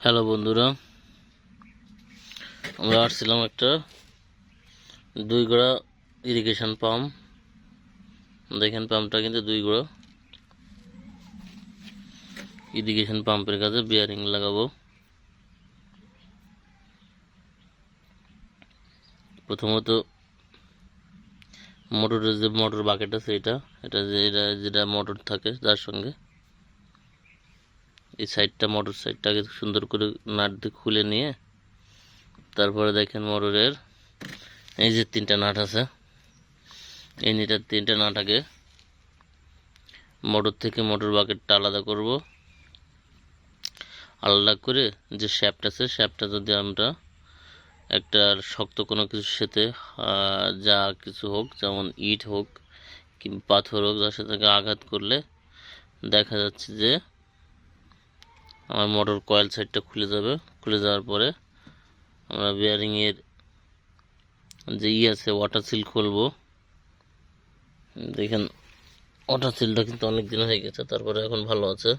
Hello বন্ধুরা, আমরা আসছিলাম একটা দুই গোড়া ইরিগেশন পাম্প দেখেন পাম্পটা কিন্তু দুই গোড়া ইরিগেশন পাম্পের কাছে বিয়ারিং লাগাবো। প্রথমত মোটরের যে মোটর বাকেট আছে এটা এটা যে, এটা যেটা মোটর থাকে যার সঙ্গে এই সাইডটা মোটর সাইডটাকে সুন্দর করে নাট দিয়ে খুলে নিয়ে তারপরে দেখেন মোটরের এই যে তিনটা নাট আছে, এই নিটার তিনটা নাটাকে মোটর থেকে মোটর বাকেটটা আলাদা করব। আলাদা করে যে শ্যাপটা আছে শ্যাপটা যদি আমরা একটা শক্ত কোনো কিছুর সাথে যা কিছু হোক, যেমন ইট হোক কিংবা পাথর হোক, যার সাথে আঘাত করলে দেখা যাচ্ছে যে আমার মোটর কয়েল সাইডটা খুলে যাবে। খুলে যাওয়ার পরে আমরা বিয়ারিংয়ের যে ই আছে ওয়াটার সিল খুলবো। দেখেন ওয়াটার সিলটা কিন্তু অনেক দিন হয়ে গেছে, তারপরে এখন ভালো আছে।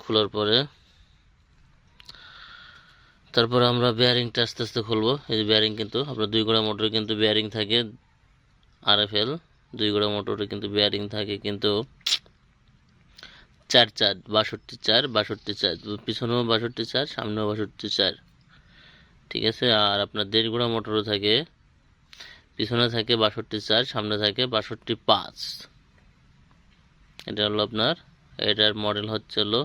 খোলার পরে তারপরে আমরা বেয়ারিংটা আস্তে আস্তে খুলবো। এই যে বেয়ারিং কিন্তু, আপনার দুই গোড়া মোটরে কিন্তু বেয়ারিং থাকে আর এফ এল দুই গোড়া মোটরে কিন্তু বেয়ারিং থাকে কিন্তু চার চার, বাষট্টি চার বাষট্টি চার, পিছনেও বাষট্টি চার, সামনেও বাষট্টি চার। ঠিক আছে? আর আপনার দেড় গোড়া মোটরও থাকে। পিছনে থাকে বাষট্টি চার, সামনে থাকে বাষট্টি পাঁচ। এটা হলো আপনার, এটার মডেল হচ্ছে হলো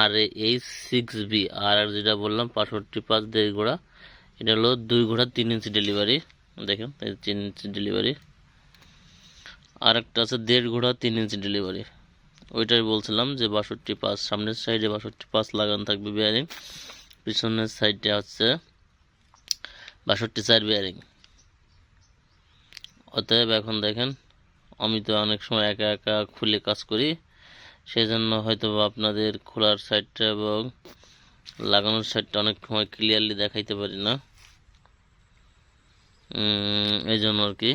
আর এইচ সিক্স বি, আর আর যেটা বললাম, বাষট্টি পাঁচ, দেড় গোড়া। এটা হলো দুই ঘোড়া তিন ইঞ্চি ডেলিভারি দেখেন তিন ইঞ্চি ডেলিভারি আর একটা আছে দেড় ঘোড়া তিন ইঞ্চি ডেলিভারি ওইটাই বলছিলাম যে বাষট্টি পাঁচ, সামনের সাইডে বাষট্টি পাঁচ লাগানো থাকবে বিয়ারিং পিছনের সাইডে হচ্ছে বাষট্টি চার বিয়ারিং অতএব এখন দেখেন, আমি তো অনেক সময় একা একা খুলে কাজ করি সেই জন্য হয়তো আপনাদের খোলার সাইডটা এবং লাগানোর সাইডটা অনেক সময় ক্লিয়ারলি দেখাইতে পারি না। এই জন্য আর কি।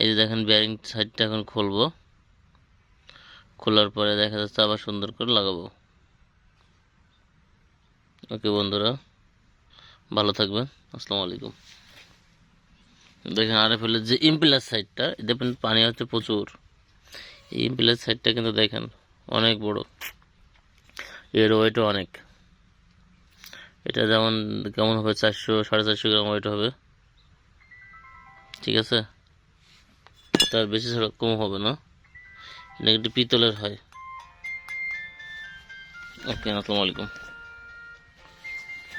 এই যে দেখেন বিয়ারিং সাইডটা এখন খুলবো। খোলার পরে দেখা যাচ্ছে আবার সুন্দর করে লাগাবো। ওকে বন্ধুরা, ভালো থাকবেন, আসসালামু আলাইকুম। দেখেন আরে ফেলে যে ইম্পিলার সাইডটা দেখবেন পানি হচ্ছে প্রচুর। এই ইম্পিলার সাইডটা কিন্তু দেখেন অনেক বড়। এর ওয়েটও অনেক। এটা যেমন, কেমন হবে? চারশো, সাড়ে চারশো গ্রাম ওয়েট হবে। ঠিক আছে? তার বেশি ছাড়া কম হবে না। একটু পিতলের হয়। ওকে আসসালামু আলাইকুম।